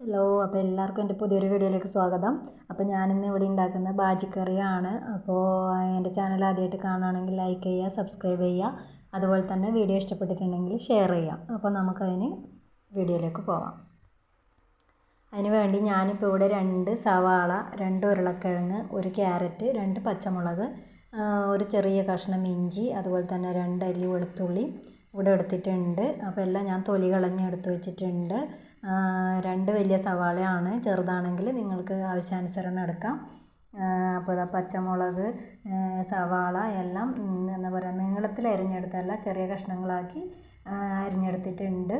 Hello അപ്പോൾ എല്ലാവർക്കും എന്റെ പുതിയൊരു വീഡിയോയിലേക്ക് സ്വാഗതം. അപ്പോൾ ഞാനിന്ന് ഇവിടെ ഉണ്ടാക്കുന്ന ബാജിക്കറിയാണ്. അപ്പോൾ എന്റെ ചാനൽ ആദ്യമായിട്ട് കാണുകയാണെങ്കിൽ ലൈക്ക് ചെയ്യുക സബ്സ്ക്രൈബ് ചെയ്യുക. അതുപോലെ തന്നെ വീഡിയോ ഇഷ്ടപ്പെട്ടിട്ടുണ്ടെങ്കിൽ ഷെയർ ചെയ്യാം അപ്പോൾ നമുക്കതിന് വീഡിയോയിലേക്ക് പോവാം. അതിന് വേണ്ടി ഞാനിപ്പോൾ ഇവിടെ രണ്ട് സവാള രണ്ട് ഉരുളക്കിഴങ്ങ് ഒരു ക്യാരറ്റ് രണ്ട് പച്ചമുളക് ഒരു ചെറിയ കഷ്ണം ഇഞ്ചി അതുപോലെ തന്നെ രണ്ട് അല്ലി വെളുത്തുള്ളി ഇവിടെ എടുത്തിട്ടുണ്ട്. അപ്പോൾ എല്ലാം ഞാൻ തൊലി കളഞ്ഞ് എടുത്തു വെച്ചിട്ടുണ്ട്. രണ്ട് വലിയ സവാളയാണ് ചെറുതാണെങ്കിൽ നിങ്ങൾക്ക് ആവശ്യാനുസരണം എടുക്കാം. അപ്പോൾ ഇതാ പച്ചമുളക് സവാള എല്ലാം എന്താ പറയുക നീളത്തിൽ അരിഞ്ഞെടുത്തല്ല ചെറിയ കഷ്ണങ്ങളാക്കി അരിഞ്ഞെടുത്തിട്ടുണ്ട്.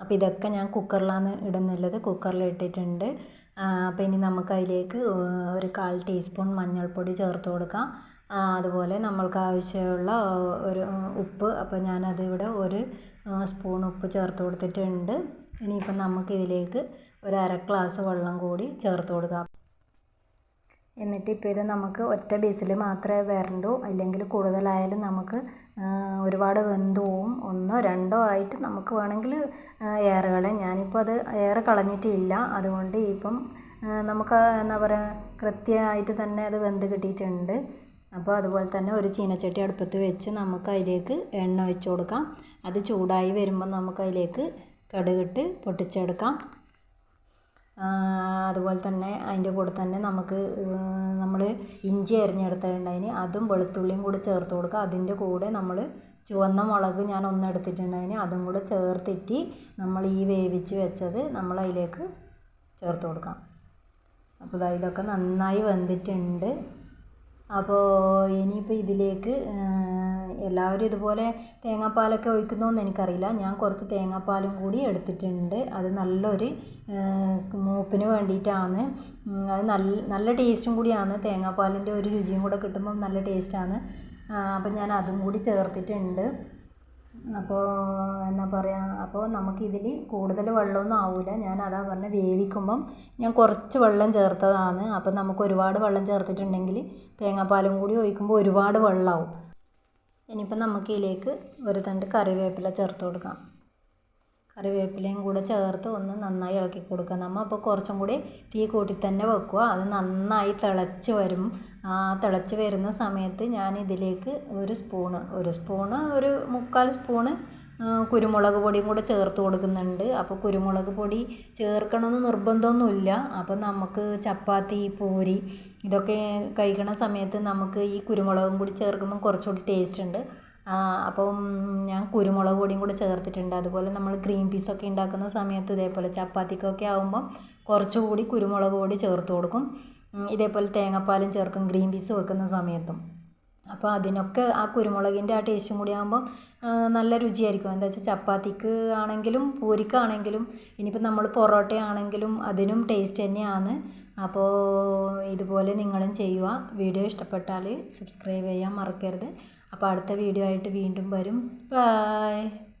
അപ്പോൾ ഇതൊക്കെ ഞാൻ കുക്കറിലാണ് ഇടുന്നുള്ളത്. കുക്കറിൽ ഇട്ടിട്ടുണ്ട്. അപ്പോൾ ഇനി നമുക്കതിലേക്ക് ഒരു കാൽ ടീസ്പൂൺ മഞ്ഞൾപ്പൊടി ചേർത്ത് കൊടുക്കാം. അതുപോലെ നമ്മൾക്ക് ആവശ്യമുള്ള ഒരു ഉപ്പ്. അപ്പോൾ ഞാനത് ഇവിടെ ഒരു സ്പൂൺ ഉപ്പ് ചേർത്ത് കൊടുത്തിട്ടുണ്ട്. ഇനിയിപ്പം നമുക്കിതിലേക്ക് ഒരു അര ഗ്ലാസ് വെള്ളം കൂടി ചേർത്ത് കൊടുക്കാം. എന്നിട്ട് ഇപ്പോൾ ഇത് നമുക്ക് ഒറ്റ ബീസിൽ മാത്രമേ വരണ്ടൂ. അല്ലെങ്കിൽ കൂടുതലായാലും നമുക്ക് ഒരുപാട് വെന്ത് പോവും. ഒന്നോ രണ്ടോ ആയിട്ട് നമുക്ക് വേണമെങ്കിൽ എയർ കളയാം. ഞാനിപ്പോൾ അത് എയർ കളഞ്ഞിട്ടില്ല. അതുകൊണ്ട് ഇപ്പം നമുക്ക് എന്താ പറയുക കൃത്യമായിട്ട് തന്നെ അത് വെന്ത് കിട്ടിയിട്ടുണ്ട്. അപ്പോൾ അതുപോലെ തന്നെ ഒരു ചീനച്ചട്ടി അടുപ്പത്ത് വെച്ച് നമുക്ക് അതിലേക്ക് എണ്ണ ഒഴിച്ച് കൊടുക്കാം. അത് ചൂടായി വരുമ്പോൾ നമുക്ക് അതിലേക്ക് കടുകിട്ട് പൊട്ടിച്ചെടുക്കാം. അതുപോലെ തന്നെ അതിന്റെ കൂടെ തന്നെ നമുക്ക് നമ്മൾ ഇഞ്ചി അരിഞ്ഞെടുത്തിട്ടുണ്ടായിന് അതും വെളുത്തുള്ളിയും കൂടി ചേർത്ത് കൊടുക്കുക. അതിന്റെ കൂടെ നമ്മൾ ചുവന്ന മുളക് ഞാൻ ഒന്ന് എടുത്തിട്ടുണ്ടായിന് അതും കൂടെ ചേർത്തിട്ട് നമ്മൾ ഈ വേവിച്ച് വെച്ചത് നമ്മൾ അതിലേക്ക് ചേർത്ത് കൊടുക്കാം. അപ്പോൾ ഇതൊക്കെ നന്നായി വെന്തിട്ടുണ്ട്. അപ്പോൾ ഇനിയിപ്പോൾ ഇതിലേക്ക് എല്ലാവരും ഇതുപോലെ തേങ്ങാപ്പാലൊക്കെ ഒഴിക്കുന്നോന്ന് എനിക്കറിയില്ല. ഞാൻ കുറച്ച് തേങ്ങാപ്പാലും കൂടി എടുത്തിട്ടുണ്ട്. അത് നല്ലൊരു മൂപ്പിന് വേണ്ടിയിട്ടാണ്. അത് നല്ല നല്ല ടേസ്റ്റും കൂടിയാണ്. തേങ്ങാപ്പാലിന്റെ ഒരു രുചിയും കൂടെ കിട്ടുമ്പം നല്ല ടേസ്റ്റാണ്. അപ്പം ഞാൻ അതും കൂടി ചേർത്തിട്ടുണ്ട്. അപ്പോൾ എന്നാ പറയുക അപ്പോൾ നമുക്കിതിൽ കൂടുതൽ വെള്ളമൊന്നും ആവില്ല ഞാൻ അതാ പറഞ്ഞ വേവിക്കുമ്പം ഞാൻ കുറച്ച് വെള്ളം ചേർത്തതാണ്. അപ്പം നമുക്ക് ഒരുപാട് വെള്ളം ചേർത്തിട്ടുണ്ടെങ്കിൽ തേങ്ങാപ്പാലും കൂടി ഒഴിക്കുമ്പോൾ ഒരുപാട് വെള്ളമാവും. ഇനിയിപ്പം നമുക്കിതിലേക്ക് ഒരു തണ്ട് കറിവേപ്പില ചേർത്ത് കൊടുക്കാം. കറിവേപ്പിലയും കൂടെ ചേർത്ത് ഒന്ന് നന്നായി ഇളക്കി കൊടുക്കുക നമ്മൾ അപ്പോൾ കുറച്ചും കൂടി തീ കൂട്ടി തന്നെ വെക്കുക. അത് നന്നായി തിളച്ച് വരും. ആ തിളച്ച് വരുന്ന സമയത്ത് ഞാൻ ഇതിലേക്ക് ഒരു സ്പൂണ് ഒരു സ്പൂണ് ഒരു മുക്കാൽ സ്പൂണ് കുരുമുളക് പൊടിയും കൂടെ ചേർത്ത് കൊടുക്കുന്നുണ്ട്. അപ്പോൾ കുരുമുളക് പൊടി ചേർക്കണമെന്ന് നിർബന്ധമൊന്നുമില്ല. അപ്പോൾ നമുക്ക് ചപ്പാത്തി പൂരി ഇതൊക്കെ കഴിക്കണ സമയത്ത് നമുക്ക് ഈ കുരുമുളകും കൂടി ചേർക്കുമ്പോൾ കുറച്ചുകൂടി ടേസ്റ്റ് ഉണ്ട്. അപ്പം ഞാൻ കുരുമുളക് പൊടിയും കൂടെ ചേർത്തിട്ടുണ്ട്. അതുപോലെ നമ്മൾ ഗ്രീൻ പീസൊക്കെ ഉണ്ടാക്കുന്ന സമയത്ത് ഇതേപോലെ ചപ്പാത്തിക്കൊക്കെ ആകുമ്പം കുറച്ചുകൂടി കുരുമുളക് പൊടി ചേർത്ത് കൊടുക്കും. ഇതേപോലെ തേങ്ങാപ്പാലും ചേർക്കും ഗ്രീൻ പീസ് വെക്കുന്ന സമയത്തും. അപ്പോൾ അതിനൊക്കെ ആ കുരുമുളകിന്റെ ആ ടേസ്റ്റും കൂടി ആകുമ്പോൾ നല്ല രുചിയായിരിക്കും. എന്താ വെച്ചാൽ ചപ്പാത്തിക്ക് ആണെങ്കിലും പൂരിക്കാണെങ്കിലും ഇനിയിപ്പോൾ നമ്മൾ പൊറോട്ട ആണെങ്കിലും അതിനും ടേസ്റ്റ് തന്നെയാണ്. അപ്പോൾ ഇതുപോലെ നിങ്ങളും ചെയ്യുക. വീഡിയോ ഇഷ്ടപ്പെട്ടാൽ സബ്സ്ക്രൈബ് ചെയ്യാൻ മറക്കരുത്. അപ്പോൾ അടുത്ത വീഡിയോ ആയിട്ട് വീണ്ടും വരും. ബൈ